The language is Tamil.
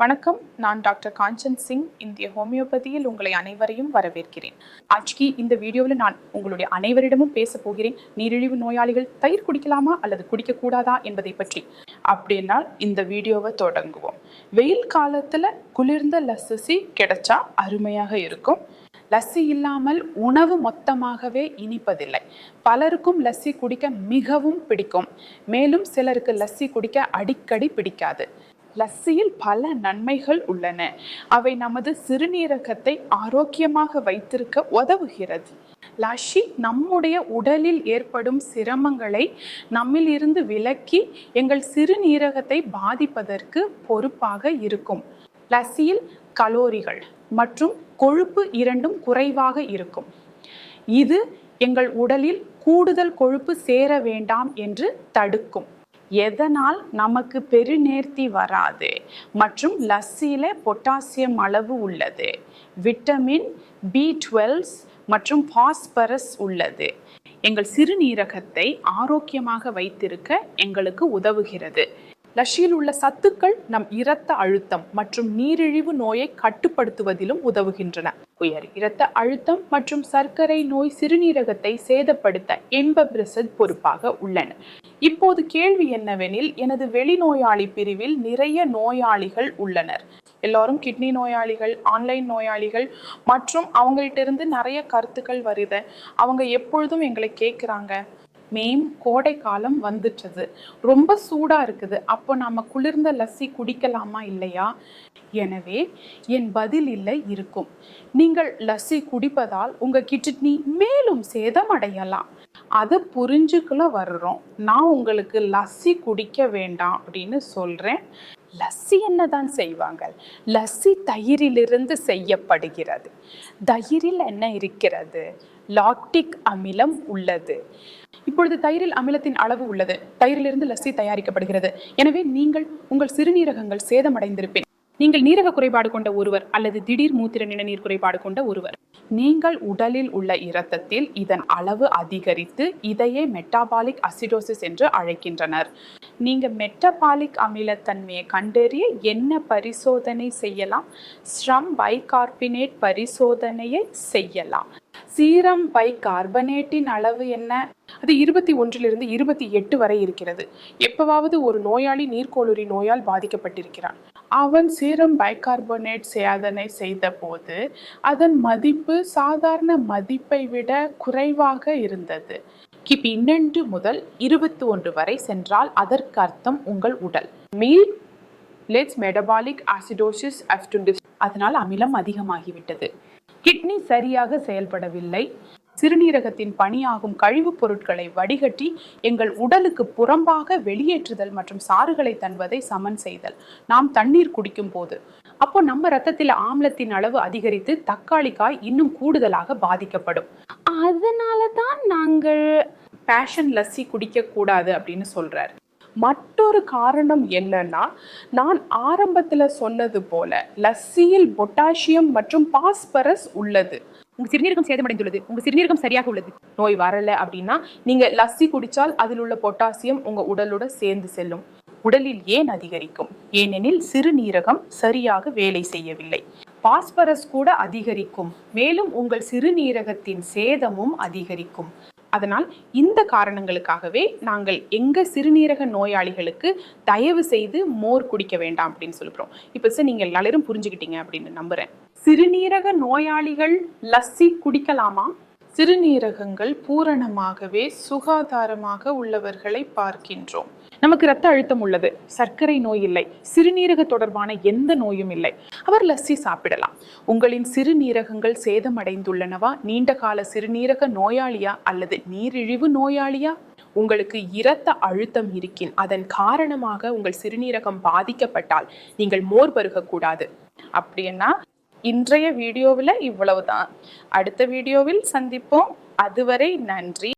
வணக்கம். நான் டாக்டர் காஞ்சன் சிங். இந்திய ஹோமியோபதியில் உங்களை அனைவரையும் வரவேற்கிறேன். ஆஜ்கி இந்த வீடியோவில் நான் உங்களுடைய அனைவரிடமும் பேச போகிறேன். நீரிழிவு நோயாளிகள் தயிர் குடிக்கலாமா அல்லது குடிக்கக்கூடாதா என்பதை பற்றி. அப்படின்னா இந்த வீடியோவை தொடங்குவோம். வெயில் காலத்தில் குளிர்ந்த லஸ்ஸி கிடைச்சா அருமையாக இருக்கும். லஸ்ஸி இல்லாமல் உணவு மொத்தமாகவே இனிப்பதில்லை. பலருக்கும் லஸ்ஸி குடிக்க மிகவும் பிடிக்கும். மேலும் சிலருக்கு லஸ்ஸி குடிக்க அடிக்கடி பிடிக்காது. லஸ்ஸியில் பல நன்மைகள் உள்ளன. அவை நமது சிறுநீரகத்தை ஆரோக்கியமாக வைத்திருக்க உதவுகிறது. லஸ்ஸி நம்முடைய உடலில் ஏற்படும் சிரமங்களை நம்மிலிருந்து விலக்கி எங்கள் சிறுநீரகத்தை பாதிப்பதற்கு பொறுப்பாக இருக்கும். லஸ்ஸியில் கலோரிகள் மற்றும் கொழுப்பு இரண்டும் குறைவாக இருக்கும். இது எங்கள் உடலில் கூடுதல் கொழுப்பு சேர வேண்டாம் என்று தடுக்கும். எதனால் நமக்கு பெருநேர்த்தி வராது மற்றும் லஸ்ஸியில் பொட்டாசியம் அளவு உள்ளது? விட்டமின் பி டுவெல்ஸ் மற்றும் பாஸ்பரஸ் உள்ளது. எங்கள் சிறுநீரகத்தை ஆரோக்கியமாக வைத்திருக்க எங்களுக்கு உதவுகிறது. லஷியில் உள்ள சத்துக்கள் நம் இரத்த அழுத்தம் மற்றும் நீரிழிவு நோயை கட்டுப்படுத்துவதிலும் உதவுகின்றன. உயர் இரத்த அழுத்தம் மற்றும் சர்க்கரை நோய் சிறுநீரகத்தை சேதப்படுத்த எம்பபிரசத் பொறுப்பாக உள்ளன. இப்போது கேள்வி என்னவெனில் எனது வெளிநோயாளி பிரிவில் நிறைய நோயாளிகள் உள்ளனர். எல்லாரும் கிட்னி நோயாளிகள் ஆன்லைன் நோயாளிகள் மற்றும் அவங்கள்ட்ட இருந்து நிறைய கருத்துக்கள் வருது. அவங்க எப்பொழுதும் எங்களை கேட்குறாங்க. மேம் கோடை காலம் வந்துட்டது. ரொம்ப சூடாக இருக்குது. அப்போ நம்ம குளிர்ந்த லஸ்ஸி குடிக்கலாமா இல்லையா? எனவே என் பதில் இல்லை இருக்கும். நீங்கள் லஸ்ஸி குடிப்பதால் உங்கள் கிட்னி மேலும் சேதம் அடையலாம் அதை புரிஞ்சுக்குள்ள வர்றோம். நான் உங்களுக்கு லஸ்ஸி குடிக்க வேண்டாம் அப்படின்னு சொல்கிறேன் லஸ்ஸி என்னதான் செய்வாங்க லஸ்ஸி தயிரிலிருந்து செய்யப்படுகிறது. தயிரில் என்ன இருக்கிறது? லாக்டிக் அமிலம் உள்ளது. இப்பொழுது தயிரில் அமிலத்தின் அளவு உள்ளது. தயிரிலிருந்து லஸ்ஸி தயாரிக்கப்படுகிறது. எனவே நீங்கள் உங்கள் சிறுநீரகங்கள் சேதமடைந்திருப்பேன் நீங்கள் நீரக குறைபாடு கொண்ட ஒருவர் அல்லது திடீர் மூத்திர நிணநீர் குறைபாடு கொண்ட ஒருவர். நீங்கள் உடலில் உள்ள இரத்தத்தில் இதன் அளவு அதிகரித்து இதையே மெட்டாபாலிக் அசிடோசிஸ் என்று அழைக்கின்றனர். நீங்க மெட்டபாலிக் அமிலத்தன்மையை கண்டறிய என்ன பரிசோதனை செய்யலாம்? ஸ்ரம் பைகார்பினேட் பரிசோதனையை செய்யலாம். சீரம் பைகார்பனேட்டின் அளவு என்ன? அது இருபத்தி ஒன்றிலிருந்து இருபத்தி எட்டு வரை இருக்கிறது. எப்பவாவது ஒரு நோயாளி நீர்க்கோளுரி நோயால் பாதிக்கப்பட்டிருக்கிறான் அவன் சீரம் பைகார்பனேட் சேதனை செய்த போது அதன் மதிப்பு சாதாரண மதிப்பை விட குறைவாக இருந்தது. கிபி பன்னெண்டு முதல் இருபத்தி ஒன்று வரை சென்றால் அதற்கு அர்த்தம் உங்கள் உடல். மீல் லெட்ஸ் மெடபாலிக் ஆசிடோசிஸ் அஃப்டுண்டிஸ் அதனால் அமிலம் அதிகமாகிவிட்டது. கிட்னி சரியாக செயல்படவில்லை. சிறுநீரகத்தின் பணியாகும் கழிவுப் பொருட்களை வடிகட்டி எங்கள் உடலுக்கு புறம்பாக வெளியேற்றுதல் மற்றும் சாறுகளை தன்வதை சமன் செய்தல். நாம் தண்ணீர் குடிக்கும் போது. அப்போ நம்ம ரத்தத்தில் ஆம்லத்தின் அளவு அதிகரித்து தக்காளிக்காய் இன்னும் கூடுதலாக பாதிக்கப்படும். அதனால தான் நாங்கள் பேஷன் லஸ்ஸி குடிக்கக்கூடாது அப்படின்னு சொல்றாரு. மற்றொரு காரணம் என்னன்னா நான் ஆரம்பத்தில் சொன்னது போல லஸ்ஸியில் பொட்டாசியம் மற்றும் பாஸ்பரஸ் உள்ளது. உங்க சிறுநீரகம் சேதமடைந்துள்ளது. உங்க சிறுநீரகம் சரியாக உள்ளது. நோய் வரல அப்படின்னா நீங்க லஸ்ஸி குடிச்சால் அதில் உள்ள பொட்டாசியம் உங்க உடலோட சேர்ந்து செல்லும். உடலில் ஏன் அதிகரிக்கும்? ஏனெனில் சிறுநீரகம் சரியாக வேலை செய்யவில்லை. பாஸ்பரஸ் கூட அதிகரிக்கும். மேலும் உங்கள் சிறுநீரகத்தின் சேதமும் அதிகரிக்கும். அதனால் இந்த காரணங்களுக்காகவே நாங்கள் எங்க சிறுநீரக நோயாளிகளுக்கு தயவு செய்து மோர் குடிக்க வேண்டாம் அப்படின்னு சொல்லுறோம் இப்போ சார் நீங்கள் எல்லாரும் புரிஞ்சுக்கிட்டீங்க அப்படின்னு நம்புறேன் சிறுநீரக நோயாளிகள் லஸ்ஸி குடிக்கலாமா? சிறுநீரகங்கள் பூரணமாகவே சுகாதாரமாக உள்ளவர்களை பார்க்கின்றோம். நமக்கு இரத்த அழுத்தம் உள்ளது சர்க்கரை நோய் இல்லை சிறுநீரக தொடர்பான எந்த நோயும் இல்லை. அவர் லஸ்ஸி சாப்பிடலாம். உங்களின் சிறுநீரகங்கள் சேதமடைந்துள்ளனவா? நீண்ட கால சிறுநீரக நோயாளியா? அல்லது நீரிழிவு நோயாளியா? உங்களுக்கு இரத்த அழுத்தம் இருக்கின் அதன் காரணமாக உங்கள் சிறுநீரகம் பாதிக்கப்பட்டால் நீங்கள் மோர் பருகக்கூடாது. அப்படின்னா இன்றைய வீடியோவில் இவ்வளவுதான். அடுத்த வீடியோவில் சந்திப்போம். அதுவரை நன்றி.